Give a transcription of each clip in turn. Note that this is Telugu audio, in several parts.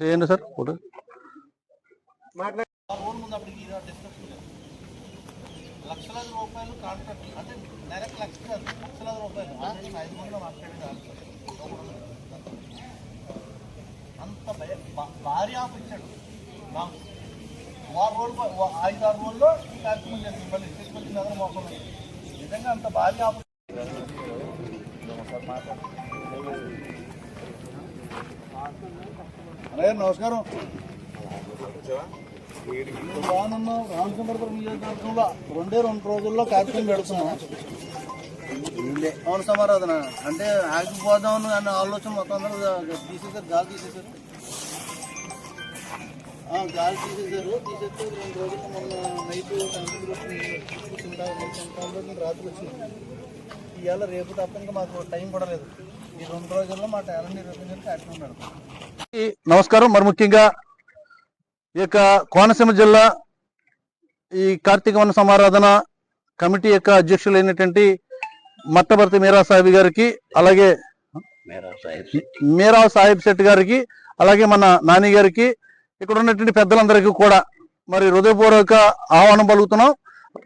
చేయండి సార్ ఫోటో. లక్షలాది రూపాయలు కాంట్రాక్ట్ అంటే డైరెక్ట్ లక్ష లక్షలాది రూపాయలు. ఆల్రెడీ ఐదు మందిలో మాట్లాడేది అంత భయ భారీ ఆఫ్ ఇచ్చాడు. మాకు వారం రోజులు ఐదు ఆరు రోజుల్లో ఈ కార్యక్రమం చేసింది మళ్ళీ తీసుకొచ్చిన నగర నిజంగా అంత భారీ ఆఫ్ అన్నయ్య నమస్కారం. రానున్నాం రామచంద్రపురం నియోజకవర్గంలో రెండే రెండు రోజుల్లో కార్యక్రమం పెడుతున్నాం అవును సమారాధన. అంటే ఆగిపోదాం అన్న ఆలోచన మొత్తం అందరూ తీసేసారు గాలి తీసేసారు గాలి తీసేసారు తీసేస్తే రెండు రోజులు మొన్న నైట్ రాత్రి వచ్చింది. ఇవాళ రేపు తప్ప ఇంకా మాకు టైం కూడా లేదు. ఈ రెండు రోజుల్లో మా టాలెంట్ నిరూపించిన కార్యక్రమం పెడతాం నమస్కారం. మరి ముఖ్యంగా ఈ యొక్క కోనసీమ జిల్లా ఈ కార్తీక వన సమారాధన కమిటీ యొక్క అధ్యక్షులైనటువంటి మట్టభర్తి మీరా సాహిబ్ గారికి అలాగే మీరా సాహిబ్ శెట్టి. గారికి అలాగే మన నాని గారికి ఇక్కడ ఉన్నటువంటి పెద్దలందరికీ కూడా మరి హృదయపూర్వక ఆహ్వానం పలుకుతున్నాం.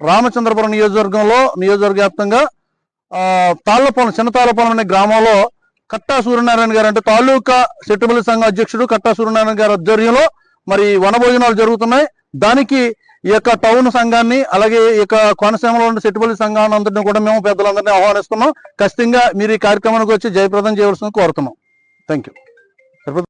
రామచంద్రపురం నియోజకవర్గంలో నియోజకవర్గ వ్యాప్తంగా ఆ, తాళ్ళపాలెం చిన్న తాళ్ళపాలెం అనే గ్రామంలో కట్టా సూర్యనారాయణ గారు అంటే తాలూకా సెట్టుబడి సంఘం అధ్యక్షుడు కట్టా సూర్యనారాయణ గారి ఆధ్వర్యంలో మరి వనభోజనాలు జరుగుతున్నాయి. దానికి ఈ యొక్క టౌన్ సంఘాన్ని అలాగే ఈ యొక్క కోనసీమలో ఉన్న సెట్టుబడి సంఘాన్ని అందరినీ కూడా మేము పెద్దలందరినీ ఆహ్వానిస్తున్నాం. ఖచ్చితంగా మీరు ఈ కార్యక్రమానికి వచ్చి జయప్రదం చేయవలసింది కోరుతున్నాం. Thank you